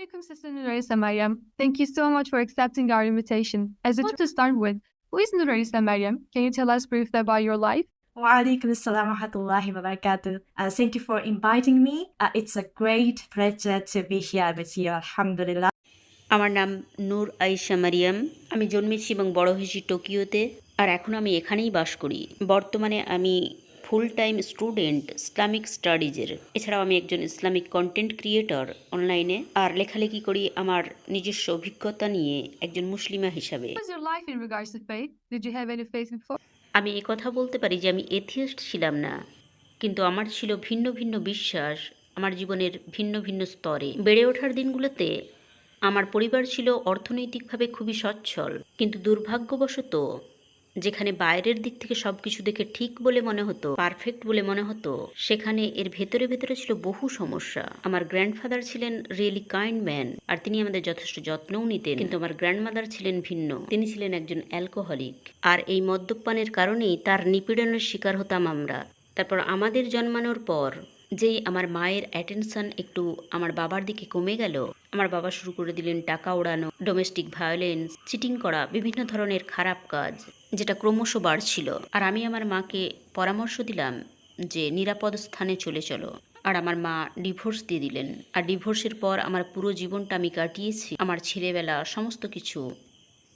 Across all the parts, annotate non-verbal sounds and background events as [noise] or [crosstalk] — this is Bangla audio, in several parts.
Welcome, Sister Nurisa Mariam. Thank you so much for accepting our invitation. As a to start with, who is Nurisa Mariam? Can you tell us briefly about your life? Walaikum assalam wa rahmatullahi wa barakatuh. Uh, thank you for inviting me. Uh, it's a great pleasure to be here with you. Alhamdulillah. আমার নাম নূর আয়েশা মারিয়াম আমি জন্মেছি এবং বড় হয়েছি টোকিওতে আর এখন আমি এখানেই বাস করি বর্তমানে আমি ফুল টাইম স্টুডেন্ট ইসলামিক স্টাডিজের এছাড়াও আমি একজন ইসলামিক কন্টেন্ট ক্রিয়েটর অনলাইনে আর লেখালেখি করি আমার নিজস্ব অভিজ্ঞতা নিয়ে একজন মুসলিমা হিসাবে? আমি এ কথা বলতে পারি যে আমি এথিয়েস্ট ছিলাম না কিন্তু আমার ছিল ভিন্ন ভিন্ন বিশ্বাস আমার জীবনের ভিন্ন ভিন্ন স্তরে। বেড়ে ওঠার দিনগুলোতে আমার পরিবার ছিল অর্থনৈতিকভাবে খুবই সচ্ছল কিন্তু দুর্ভাগ্যবশত যেখানে বাইরের দিক থেকে সব কিছু দেখে ঠিক বলে মনে হতো, পারফেক্ট বলে মনে হতো, সেখানে এর ভেতরে ভেতরে ছিল বহু সমস্যা। আমার গ্র্যান্ডফাদার ছিলেন রিয়েলি কাইন্ড ম্যান আর তিনি আমাদের যথেষ্ট যত্নও নিতেন। কিন্তু আমার গ্র্যান্ডমাদার ছিলেন ভিন্ন। তিনি ছিলেন একজন অ্যালকোহলিক আর এই মদ্যপানের কারণেই তার নিপীড়নের শিকার হতাম আমরা। তারপর আমাদের জন্মানোর পর যেই আমার মায়ের অ্যাটেনশন একটু আমার বাবার দিকে কমে গেল, আমার বাবা শুরু করে দিলেন টাকা ওড়ানো ডোমেস্টিক ভায়োলেন্স চিটিং করা, বিভিন্ন ধরনের খারাপ কাজ। যেটা ক্রমশ বাড়ছিল। আর আমি আমার মাকে পরামর্শ দিলাম যে নিরাপদ স্থানে চলে চলো। আর আমার মা ডিভোর্স দিয়ে দিলেন। আর ডিভোর্সের পর আমার পুরো জীবনটা আমি কাটিয়েছি আমার ছেলেবেলা সমস্ত কিছু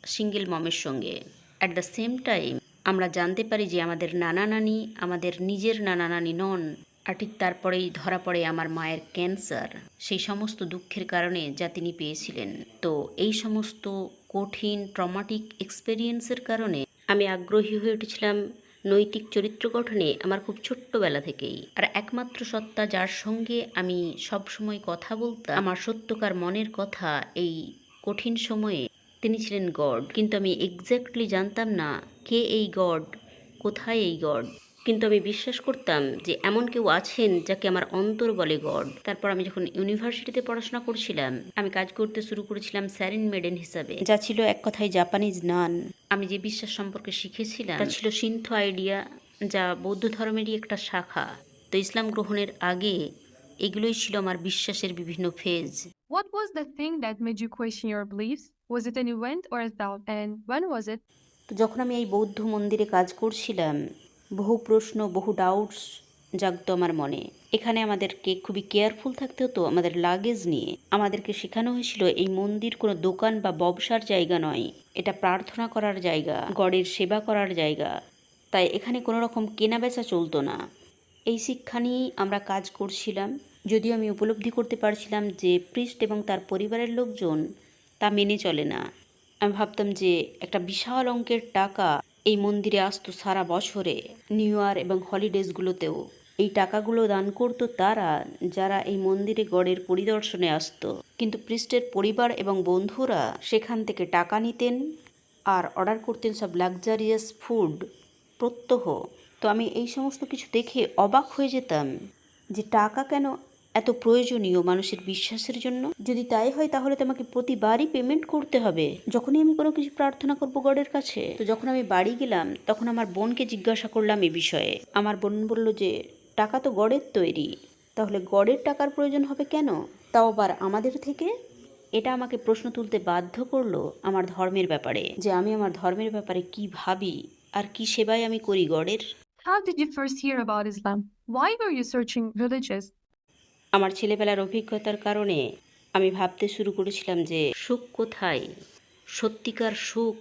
সিঙ্গেল মমের সঙ্গে। অ্যাট দ্য সেম টাইম আমরা জানতে পারি যে আমাদের নানা নানি, আমাদের নিজের নানা নানি নন, আর ঠিক তারপরেই ধরা পড়ে আমার মায়ের ক্যান্সার। সেই সমস্ত দুঃখের কারণে যা তিনি পেয়েছিলেন। তো এই সমস্ত কঠিন ট্রমাটিক এক্সপেরিয়েন্সের কারণে আমি আগ্রহী হয়ে উঠেছিলাম নৈতিক চরিত্র গঠনে আমার খুব ছোট্টবেলা থেকেই। আর একমাত্র সত্তা যার সঙ্গে আমি সবসময় কথা বলতাম, আমার সত্যকার মনের কথা এই কঠিন সময়ে তিনি ছিলেন গড। কিন্তু আমি এক্স্যাক্টলি জানতাম না কে এই গড, কোথায় এই গড। কিন্তু আমি বিশ্বাস করতাম যে এমন কেউ আছেন যাকে আমার অন্তর বলে গড তারপর আমি যখন ইউনিভার্সিটিতে পড়াশোনা করছিলাম আমি কাজ করতে শুরু করেছিলাম স্যারিন মেডেন হিসাবে যা ছিল এক কথায় জাপানিজ নান আমি যে বিশ্বাস সম্পর্কে শিখেছিলাম তা ছিল সিন্থ আইডিয়া যা বৌদ্ধ ধর্মেরই একটা শাখা তো ইসলাম গ্রহণের আগে এগুলোই ছিল আমার বিশ্বাসের বিভিন্ন phase What was the thing that made you question your beliefs? Was it an event or a thought? And when was it? তো যখন আমি এই বৌদ্ধ মন্দিরে কাজ করছিলাম বহু প্রশ্ন, বহু ডাউটস জাগতো আমার মনে। এখানে আমাদেরকে খুবই কেয়ারফুল থাকতে হতো আমাদের লাগেজ নিয়ে। আমাদেরকে শেখানো হয়েছিল এই মন্দির কোনো দোকান বা ব্যবসার জায়গা নয়। এটা প্রার্থনা করার জায়গা, গডের সেবা করার জায়গা। তাই এখানে কোনো রকম কেনাবেচা চলতো না। এই শিক্ষা নিয়েই আমরা কাজ করছিলাম। যদিও আমি উপলব্ধি করতে পারছিলাম যে প্রিস্ট এবং তার পরিবারের লোকজন তা মেনে চলে না। আমি ভাবতাম যে একটা বিশাল অঙ্কের টাকা এই মন্দিরে আসতো সারা বছরে নিউ ইয়ার এবং হলিডেজগুলোতেও এই টাকাগুলো দান করতো তারা, যারা এই মন্দিরে গড়ের পরিদর্শনে আসতো। কিন্তু পৃষ্ঠের পরিবার এবং বন্ধুরা সেখান থেকে টাকা নিতেন আর অর্ডার করতেন সব লাক্সারিয়াস ফুড প্রত্যহ। তো আমি এই সমস্ত কিছু দেখে অবাক হয়ে যেতাম যে টাকা কেন এত প্রয়োজনীয় মানুষের বিশ্বাসের জন্য? যদি তাই হয়, তাহলে তো আমাকে প্রতিবারই পেমেন্ট করতে হবে। যখনই আমি কোনো কিছু প্রার্থনা করব গডের কাছে, তো যখন আমি বাড়ি গেলাম, তখন আমার বোনকে জিজ্ঞাসা করলাম এ বিষয়ে। আমার বোন বলল যে, টাকা তো গড়ের তৈরি, তাহলে গড়ের টাকার প্রয়োজন হবে কেন? তাও আবার আমাদের থেকে? এটা আমাকে প্রশ্ন তুলতে বাধ্য করল আমার ধর্মের ব্যাপারে, যে আমি আমার ধর্মের ব্যাপারে কি ভাবি আর কি সেবাই আমি করি গডের। How did you first hear about Islam? Why were you searching religious? আমার ছেলেবেলার অভিজ্ঞতার কারণে আমি ভাবতে শুরু করেছিলাম যে সুখ কোথায়? সত্যিকার সুখ,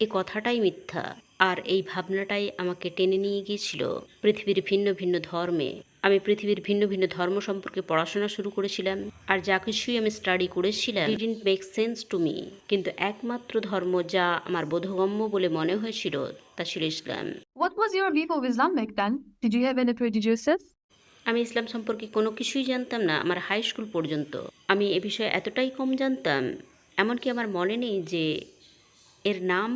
এ কথাটাই মিথ্যা। আর এই ভাবনাটাই আমাকে টেনে নিয়ে গিয়েছিল পৃথিবীর ভিন্ন ভিন্ন ধর্মে। আমি পৃথিবীর ভিন্ন ভিন্ন ধর্ম সম্পর্কে পড়াশোনা শুরু করেছিলাম। আর যা কিছুই আমি স্টাডি করেছিলাম didn't make sense to me কিন্তু একমাত্র ধর্ম যা আমার বোধগম্য বলে মনে হয়েছিল, তা ছিল ইসলাম। What was your view of Islam back then? Did you have any? আমি ইসলাম সম্পর্কে কোনো কিছুই জানতাম না আমার হাই স্কুল পর্যন্ত। আমি এ বিষয়ে এতটাই কম জানতাম, এমনকি আমার মনে নেই যে এর নাম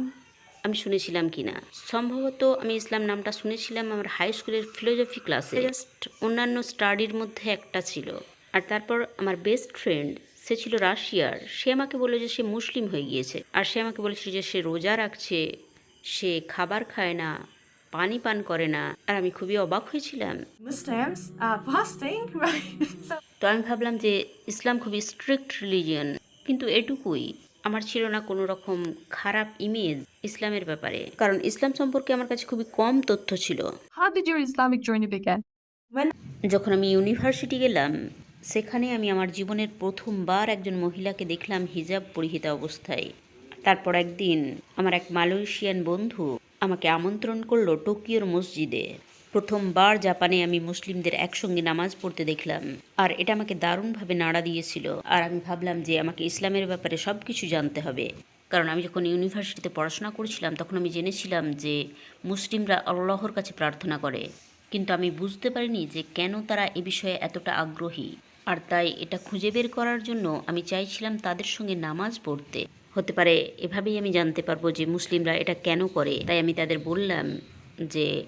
আমি শুনেছিলাম কি না সম্ভবত আমি ইসলাম নামটা শুনেছিলাম আমার হাই স্কুলের ফিলোজফি ক্লাসে জাস্ট অন্যান্য স্টাডির মধ্যে একটা ছিল। আর তারপর আমার বেস্ট ফ্রেন্ড সে ছিল রাশিয়ার। সে আমাকে বলল যে সে মুসলিম হয়ে গিয়েছে। আর সে আমাকে বলেছিল যে সে রোজা রাখছে, সে খাবার খায় না। পানি পান করে না। আর আমি খুবই অবাক হয়েছিলাম। [laughs] তো আমি ভাবলাম যে ইসলাম খুবই স্ট্রিক্ট রিলিজিয়ন কিন্তু এটুকুই। আমার ছিল না কোনো রকম খারাপ ইমেজ ইসলামের ব্যাপারে। কারণ ইসলাম সম্পর্কে আমার কাছে খুবই কম তথ্য ছিল? যখন আমি ইউনিভার্সিটি গেলাম সেখানে আমি আমার জীবনের প্রথমবার একজন মহিলাকে দেখলাম হিজাব পরিহিতা অবস্থায়। তারপর একদিন আমার এক মালয়েশিয়ান বন্ধু আমাকে আমন্ত্রণ করল টোকিওর মসজিদে। প্রথমবার জাপানে আমি মুসলিমদের একসঙ্গে নামাজ পড়তে দেখলাম। আর এটা আমাকে দারুণভাবে নাড়া দিয়েছিল। আর আমি ভাবলাম যে আমাকে ইসলামের ব্যাপারে সব কিছু জানতে হবে। কারণ আমি যখন ইউনিভার্সিটিতে পড়াশোনা করছিলাম, তখন আমি জেনেছিলাম যে মুসলিমরা আল্লাহর কাছে প্রার্থনা করে। কিন্তু আমি বুঝতে পারিনি যে কেন তারা এ বিষয়ে এতটা আগ্রহী। আর তাই এটা খুঁজে বের করার জন্য আমি চাইছিলাম তাদের সঙ্গে নামাজ পড়তে। হতে পারে এভাবেই আমি জানতে পারব যে মুসলিমরা এটা কেন করে। তাই আমি তাদের বললাম যে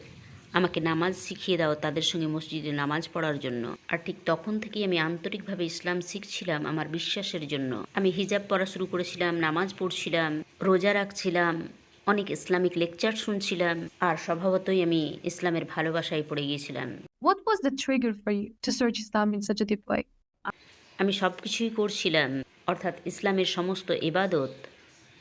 আমাকে নামাজ শিখিয়ে দাও তাদের সঙ্গে মসজিদে নামাজ পড়ার জন্য। আর ঠিক তখন থেকেই আমি আন্তরিকভাবে ইসলাম শিখছিলাম আমার বিশ্বাসের জন্য। আমি হিজাব পড়া শুরু করেছিলাম নামাজ পড়ছিলাম রোজা রাখছিলাম অনেক ইসলামিক লেকচার শুনছিলাম আর স্বভাবতই আমি ইসলামের ভালোবাসায় পড়ে গিয়েছিলাম। What was the trigger for you to search Islam in such a deep way? আমি সব কিছুই করছিলাম। অর্থাৎ ইসলামের সমস্ত এবাদত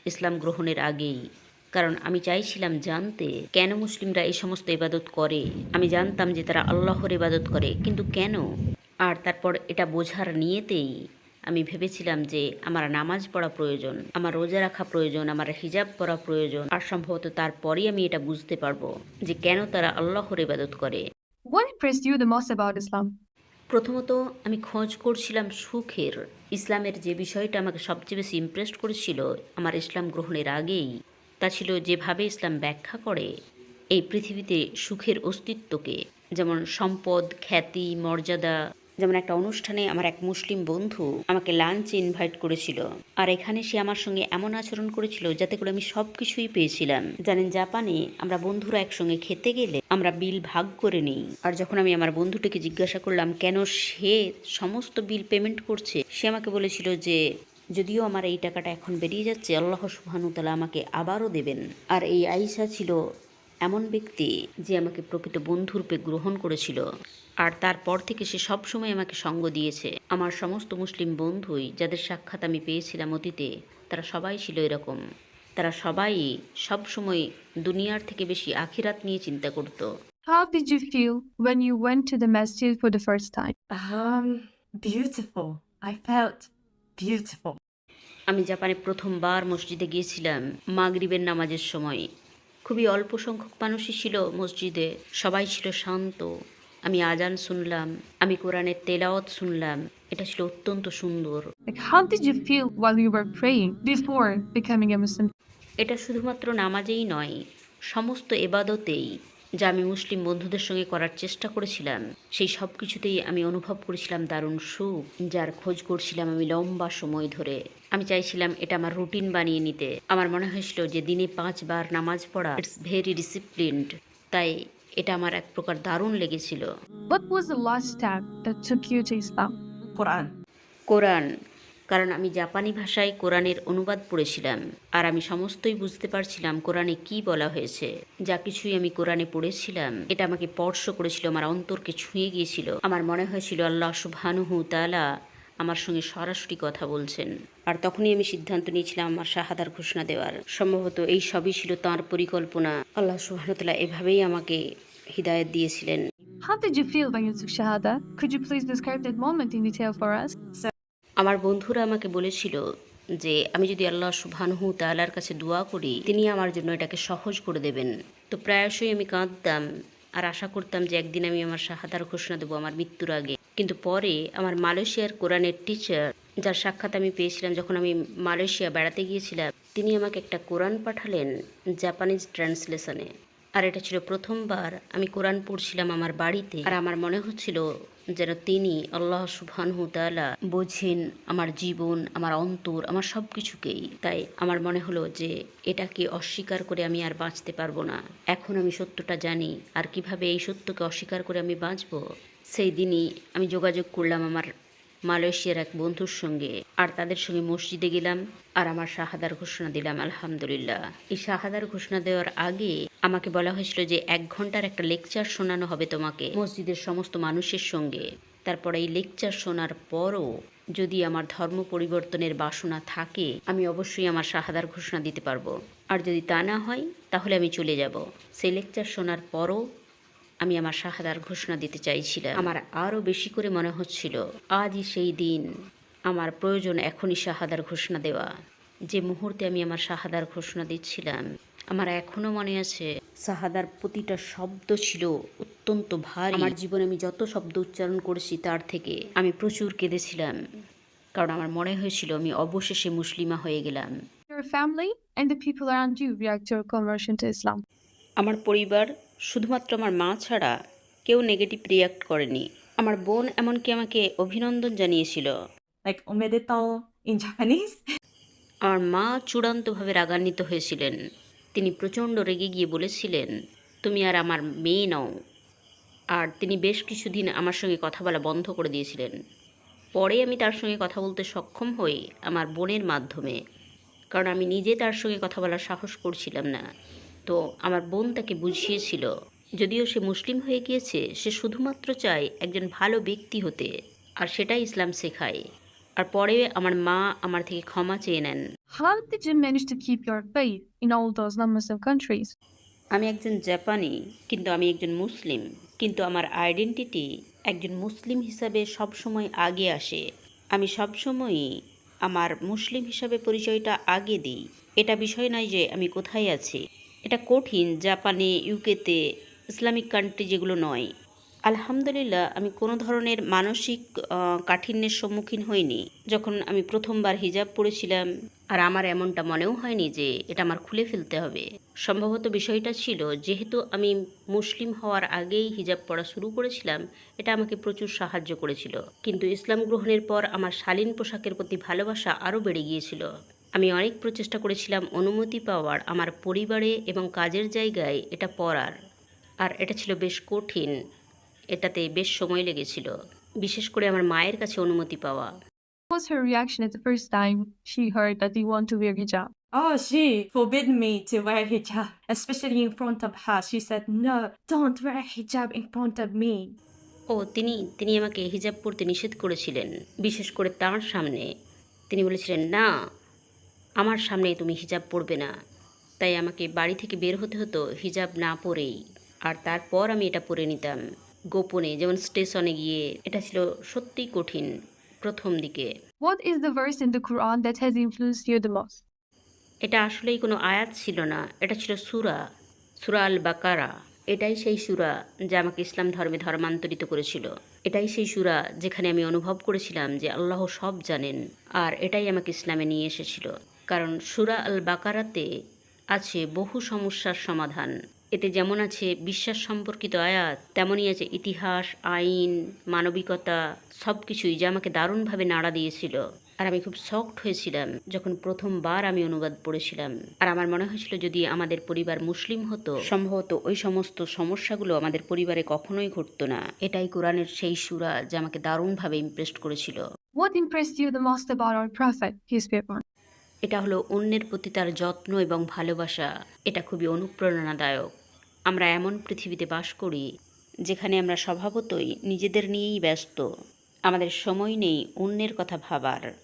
ইসলাম গ্রহণের আগেই। কারণ আমি চাইছিলাম জানতে কেন মুসলিমরা এই সমস্ত ইবাদত করে। আমি জানতাম যে তারা আল্লাহর ইবাদত করে, কিন্তু কেন? আর তারপর এটা বোঝার নিয়েতেই আমি ভেবেছিলাম যে আমার নামাজ পড়া প্রয়োজন, আমার রোজা রাখা প্রয়োজন, আমার হিজাব পরা প্রয়োজন, আর সম্ভবত তারপরেই আমি এটা বুঝতে পারব যে কেন তারা আল্লাহর ইবাদত করে। What impressed you the most about Islam? প্রথমত আমি খোঁজ করছিলাম সুখের। ইসলামের যে বিষয়টা আমাকে সবচেয়ে বেশি ইমপ্রেসড করেছিল আমার ইসলাম গ্রহণের আগেই, তা ছিল যেভাবে ইসলাম ব্যাখ্যা করে এই পৃথিবীতে সুখের অস্তিত্বকে, যেমন সম্পদ, খ্যাতি, মর্যাদা যেমন একটা অনুষ্ঠানে আমার এক মুসলিম বন্ধু আমাকে লাঞ্চে ইনভাইট করেছিল। আর এখানে সে আমার সঙ্গে এমন আচরণ করেছিল যাতে করে আমি সব কিছুই পেয়েছিলাম। জানেন জাপানে আমরা বন্ধুরা একসঙ্গে খেতে গেলে আমরা বিল ভাগ করে নিই। আর যখন আমি আমার বন্ধুটিকে জিজ্ঞাসা করলাম, কেন সে সমস্ত বিল পেমেন্ট করছে? সে আমাকে বলেছিল যে, যদিও আমার এই টাকাটা এখন বেরিয়ে যাচ্ছে, আল্লাহ সুবহানুতালা আমাকে আবারও দেবেন। আর এই আইসা ছিল এমন ব্যক্তি যে আমাকে প্রকৃত বন্ধুরূপে গ্রহণ করেছিল আর তারপর থেকে সে সবসময় আমাকে সঙ্গ দিয়েছে আমার সমস্ত মুসলিম বন্ধুই যাদের সাক্ষাৎ আমি পেয়েছিলাম অতীতে তারা সবাই ছিল এরকম তারা সবাই সবসময় দুনিয়ার থেকে বেশি আখিরাত নিয়ে চিন্তা করতো How did you feel when you went to the masjid for the first time? Um, beautiful. I felt beautiful. আমি জাপানে প্রথমবার মসজিদে গিয়েছিলাম মাগরিবের নামাজের সময় খুবই অল্প সংখ্যক মানুষই ছিল মসজিদে। সবাই ছিল শান্ত। আমি আজান শুনলাম আমি কোরআনের তেলাওয়াত শুনলাম। এটা ছিল অত্যন্ত সুন্দর। How did you feel while you were praying before becoming a Muslim? এটা শুধুমাত্র নামাজেই নয় সমস্ত এবাদতেই। যা আমি মুসলিম বন্ধুদের সঙ্গে করার চেষ্টা করেছিলাম। সেই সব কিছুতেই আমি অনুভব করেছিলাম দারুণ সুখ যার খোঁজ করছিলাম আমি লম্বা সময় ধরে। আমি চাইছিলাম এটা আমার রুটিন বানিয়ে নিতে। আমার মনে হয়েছিল যে দিনে পাঁচবার নামাজ পড়া ইটস ভেরি ডিসিপ্লিনড। তাই এটা আমার এক প্রকার দারুণ লেগেছিল। What was the last step that took you to Islam? Quran. কোরআন। কারণ আমি জাপানি ভাষায় কোরআনের অনুবাদ পড়েছিলাম। আর আমি সমস্তই বুঝতে পারছিলাম কোরআনে কি বলা হয়েছে। যা কিছুই আমি কোরআনে পড়েছিলাম, এটা আমাকে স্পর্শ করেছিল, আমার অন্তরকে ছুঁয়ে গিয়েছিল। আমার মনে হয়েছিল আল্লাহ সুবহানুহু তাআলা আমার সঙ্গে সরাসরি কথা বলছেন। আর তখনই আমি সিদ্ধান্ত নিয়েছিলাম আমার শাহাদার ঘোষণা দেওয়ার। সম্ভবত এই সবই ছিল তাঁর পরিকল্পনা। আল্লাহ সুবহানুতালা এভাবেই আমাকে হিদায়ত দিয়েছিলেন। How did you feel when you took Shahada? Could you please describe that moment in detail for us? আমার বন্ধুরা আমাকে বলেছিল যে, আমি যদি আল্লাহ সুবহানহু তাআলার কাছে দোয়া করি, তিনি আমার জন্য এটাকে সহজ করে দেবেন। তো প্রায়শই আমি কাঁদতাম আর আশা করতাম যে, একদিন আমি আমার শাহাদার ঘোষণা দেবো আমার মৃত্যুর আগে। কিন্তু পরে আমার মালয়েশিয়ার কোরআনের টিচার যার সাক্ষাৎ আমি পেয়েছিলাম যখন আমি মালয়েশিয়া বেড়াতে গিয়েছিলাম, তিনি আমাকে একটা কোরআন পাঠালেন জাপানিজ ট্রান্সলেশনে। আর এটা ছিল প্রথমবার আমি কোরআন পড়ছিলাম আমার বাড়িতে। আর আমার মনে হচ্ছিল যেন তিনি আল্লাহ সুবহানহু তাআলা বোঝেন আমার জীবন, আমার অন্তর, আমার সব কিছুকেই তাই আমার মনে হলো যে এটাকে অস্বীকার করে আমি আর বাঁচতে পারব না। এখন আমি সত্যটা জানি, আর কীভাবে এই সত্যকে অস্বীকার করে আমি বাঁচবো? সেই দিনই আমি যোগাযোগ করলাম আমার মালয়েশিয়ার এক বন্ধুর সঙ্গে, আর তাদের সঙ্গে মসজিদে গেলাম, আর আমার শাহাদার ঘোষণা দিলাম, আলহামদুলিল্লাহ। এই শাহাদার ঘোষণা দেওয়ার আগে আমাকে বলা হয়েছিল যে এক ঘণ্টার একটা লেকচার শোনানো হবে তোমাকে। মসজিদের সমস্ত মানুষের সঙ্গে। তারপরে এই লেকচার শোনার পরও যদি আমার ধর্ম পরিবর্তনের বাসনা থাকে, আমি অবশ্যই আমার শাহাদার ঘোষণা দিতে পারব। আর যদি তা না হয়, তাহলে আমি চলে যাব। সেই লেকচার শোনার পরও আমি আমার শাহাদার ঘোষণা দিতে চাইছিলাম। আমার আরও বেশি করে মনে হচ্ছিল, আজই সেই দিন আমার প্রয়োজন এখনই শাহাদার ঘোষণা দেওয়া। যে মুহূর্তে আমি আমার শাহাদার ঘোষণা দিচ্ছিলাম আমার এখনও মনে আছে সাহাদার প্রতিটা শব্দ ছিল অত্যন্ত ভারী। আমার জীবনে আমি যত শব্দ উচ্চারণ করেছি তার থেকে আমি প্রচুর কেঁদেছিলাম। কারণ আমার মনে হয়েছিল আমি অবশেষে মুসলিমা হয়ে গেলাম. আমার পরিবার শুধুমাত্র আমার মা ছাড়া কেউ নেগেটিভ রিয়াক্ট করেনি। আমার বোন এমনকি আমাকে অভিনন্দন জানিয়েছিল. আমার মা চূড়ান্তভাবে রাগান্বিত হয়েছিলেন। তিনি প্রচণ্ড রেগে গিয়ে বলেছিলেন, তুমি আর আমার মেয়ে নও। আর তিনি বেশ কিছুদিন আমার সঙ্গে কথা বলা বন্ধ করে দিয়েছিলেন। পরে আমি তার সঙ্গে কথা বলতে সক্ষম হই আমার বোনের মাধ্যমে, কারণ আমি নিজে তার সঙ্গে কথা বলার সাহস করছিলাম না। তো আমার বোন তাকে বুঝিয়েছিল, যদিও সে মুসলিম হয়ে গিয়েছে, সে শুধুমাত্র চায় একজন ভালো ব্যক্তি হতে, আর সেটাই ইসলাম শেখায়। আর পরে আমার মা আমার থেকে ক্ষমা চেয়ে নেন। How did you manage to keep your faith in all those non-Muslim countries? আমি একজন জাপানি কিন্তু আমি একজন মুসলিম কিন্তু আমার আইডেন্টিটি একজন মুসলিম হিসাবে সবসময় আগে আসে। আমি সবসময়ই আমার মুসলিম হিসাবে পরিচয়টা আগে দিই। এটা বিষয় নয় যে আমি কোথায় আছি। এটা কঠিন জাপানে ইউকেতে ইসলামিক কান্ট্রি যেগুলো নয়। আলহামদুলিল্লাহ, আমি কোনো ধরনের মানসিক কাঠিন্যের সম্মুখীন হইনি। যখন আমি প্রথমবার হিজাব পরেছিলাম আর আমার এমনটা মনেও হয়নি যে এটা আমার খুলে ফেলতে হবে। সম্ভবত বিষয়টা ছিল, যেহেতু আমি মুসলিম হওয়ার আগেই হিজাব পড়া শুরু করেছিলাম, এটা আমাকে প্রচুর সাহায্য করেছিল। কিন্তু ইসলাম গ্রহণের পর আমার শালীন পোশাকের প্রতি ভালোবাসা আরও বেড়ে গিয়েছিল। আমি অনেক প্রচেষ্টা করেছিলাম অনুমতি পাওয়ার, আমার পরিবারে এবং কাজের জায়গায় এটা পরার। আর এটা ছিল বেশ কঠিন। এটাতে বেশ সময় লেগেছিল বিশেষ করে আমার মায়ের কাছে অনুমতি পাওয়া was her reaction at the first time she heard that you want to wear hijab? Oh, she forbid me to wear hijab, especially in front of her. She said, No, don't wear hijab in front of me. ও তিনি তিনি আমাকে হিজাব পরতে নিষেধ করেছিলেন বিশেষ করে তার সামনে তিনি বলেছিলেন না আমার সামনে তুমি হিজাব পরবে না তাই আমাকে বাড়ি থেকে বের হতে হতো হিজাব না পরেই আর তারপর আমি এটা পরে নিতাম গোপনে যেমন স্টেশনে গিয়ে। এটা ছিল সত্যিই কঠিন প্রথম দিকে। What is the verse in the Quran that has influenced you the most? এটা আসলেই কোনো আয়াত ছিল না এটা ছিল সুরা সুরা আল বাকারা এটাই সেই সুরা যা আমাকে ইসলাম ধর্মে ধর্মান্তরিত করেছিল। এটাই সেই সুরা যেখানে আমি অনুভব করেছিলাম যে আল্লাহ সব জানেন আর এটাই আমাকে ইসলামে নিয়ে এসেছিল। কারণ সুরা আল বাকারাতে আছে বহু সমস্যার সমাধান। এতে যেমন আছে বিশ্বাস সম্পর্কিত আয়াত তেমনই আছে ইতিহাস আইন মানবিকতা সব কিছুই যা আমাকে দারুণভাবে নাড়া দিয়েছিল। আর আমি খুব শক্ট হয়েছিলাম যখন প্রথমবার আমি অনুবাদ পড়েছিলাম। আর আমার মনে হয়েছিল যদি আমাদের পরিবার মুসলিম হতো সম্ভবত ওই সমস্ত সমস্যাগুলো আমাদের পরিবারে কখনোই ঘটতো না। এটাই কোরআনের সেই সুরা যা আমাকে দারুণভাবে ইমপ্রেসড করেছিল। What impressed you the most about our Prophet, peace be upon এটা হলো অন্যের প্রতি তার যত্ন এবং ভালোবাসা। এটা খুবই অনুপ্রেরণাদায়ক। আমরা এমন পৃথিবীতে বাস করি যেখানে আমরা স্বভাবতই নিজেদের নিয়েই ব্যস্ত। আমাদের সময় নেই অন্যের কথা ভাবার।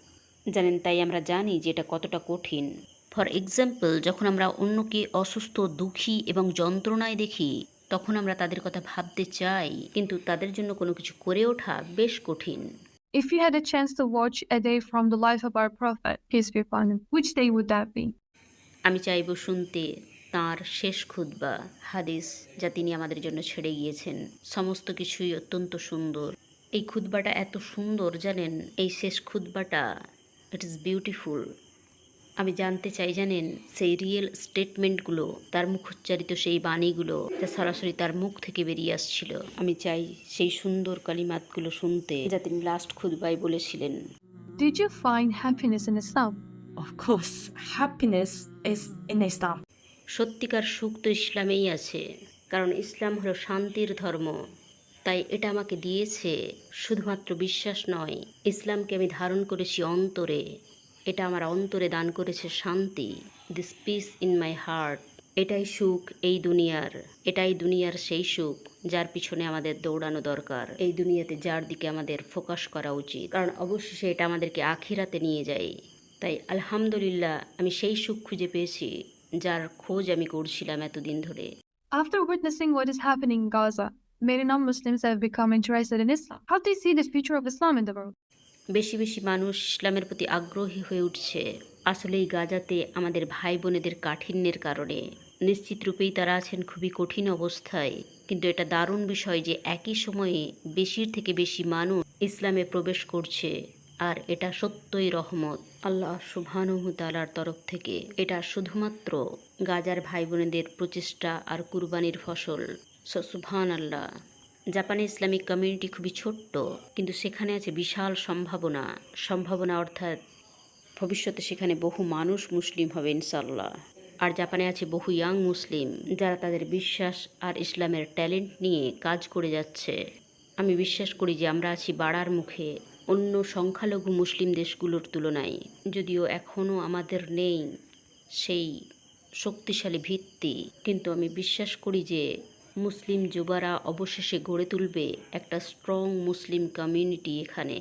জানেন তাই আমরা জানি যে এটা কতটা কঠিন। ফর এক্সাম্পল যখন আমরা অন্যকে অসুস্থ দুঃখী এবং যন্ত্রণায় দেখি তখন আমরা তাদের কথা ভাবতে চাই কিন্তু তাদের জন্য কোনো কিছু করে ওঠা বেশ কঠিন। If you had a chance to watch a day from the life of our Prophet, peace be upon him, which day would that be? আমি চাইব শুনতে। তার শেষ খুতবা হাদিস যা তিনি আমাদের জন্য ছেড়ে গিয়েছেন। সমস্ত কিছুই অত্যন্ত সুন্দর। এই খুতবাটা এত সুন্দর জানেন? এই শেষ খুতবাটা ইট ইজ বিউটিফুল আমি জানতে চাই জানেন? সেই রিয়েল স্টেটমেন্টগুলো তার মুখোচ্চারিত সেই বাণীগুলো যা সরাসরি তার মুখ থেকে বেরিয়ে আসছিল। আমি চাই সেই সুন্দর কালিমাতগুলো শুনতে যা তিনি লাস্ট খুতবায় বলেছিলেন। Did you find happiness in Islam? Of course, happiness is in Islam. সত্যিকার সুখ তো ইসলামেই আছে, কারণ ইসলাম হলো শান্তির ধর্ম। তাই এটা আমাকে দিয়েছে, শুধুমাত্র বিশ্বাস নয়, ইসলামকে আমি ধারণ করেছি অন্তরে। এটা আমার অন্তরে দান করেছে শান্তি this peace in my heart এটাই সুখ এই দুনিয়ার, এটাই দুনিয়ার সেই সুখ যার পিছনে আমাদের দৌড়ানো দরকার। এই দুনিয়াতে যার দিকে আমাদের ফোকাস করা উচিত, কারণ অবশেষে এটা আমাদেরকে আখিরাতে নিয়ে যায়। তাই আলহামদুলিল্লাহ আমি সেই সুখ খুঁজে পেয়েছি। যার খোঁজ আমি করছিলাম এতদিন ধরে। After witnessing what is happening in Gaza, many non-Muslims have become interested in Islam. How do you see the future of Islam in the world? বেশি বেশি মানুষ ইসলামের প্রতি আগ্রহী হয়ে উঠছে। আসলে এই গাজাতে আমাদের ভাই বোনেদের কাঠিন্যের কারণে। নিশ্চিত রূপেই তারা আছেন খুবই কঠিন অবস্থায়। কিন্তু এটা দারুণ বিষয় যে একই সময়ে বেশির থেকে বেশি মানুষ ইসলামে প্রবেশ করছে। আর এটা সত্যই রহমত। আল্লাহ সুবহানহু তালার তরফ থেকে এটা শুধুমাত্র গাজার ভাই বোনেদের প্রচেষ্টা আর কুরবানির ফসল। সুবহান আল্লাহ জাপানে ইসলামিক কমিউনিটি খুবই ছোট্ট, কিন্তু সেখানে আছে বিশাল সম্ভাবনা। সম্ভাবনা অর্থাৎ ভবিষ্যতে সেখানে বহু মানুষ মুসলিম হবে ইনশাল্লাহ আর জাপানে আছে বহু ইয়াং মুসলিম যারা তাদের বিশ্বাস আর ইসলামের ট্যালেন্ট নিয়ে কাজ করে যাচ্ছে। আমি বিশ্বাস করি যে আমরা আছি বাড়ার মুখে। অন্য সংখ্যালঘু মুসলিম দেশগুলোর তুলনায়, যদিও এখনও আমাদের নেই সেই শক্তিশালী ভিত্তি। কিন্তু আমি বিশ্বাস করি যে মুসলিম যুবারা অবশেষে গড়ে তুলবে একটা স্ট্রং মুসলিম কমিউনিটি এখানে।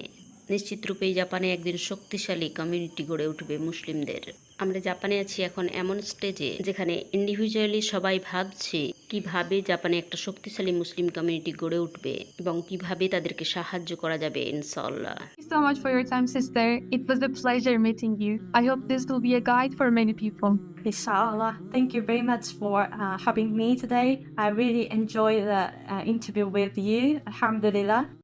নিশ্চিত রূপেই জাপানে একদিন শক্তিশালী কমিউনিটি গড়ে উঠবে মুসলিমদের। আমরা জাপানে আছি এখন এমন স্টেজে যেখানে ইন্ডিভিজুয়ালি সবাই ভাবছে কীভাবে জাপানে একটা শক্তিশালী মুসলিম কমিউনিটি গড়ে উঠবে এবং কীভাবে তাদেরকে সাহায্য করা যাবে ইনশাল্লাহ so much for your time, sister. It was a pleasure meeting you. I hope this will be a guide for many people. Inshallah. Thank you very much for uh, having me today. I really enjoyed the uh, interview with you. Alhamdulillah.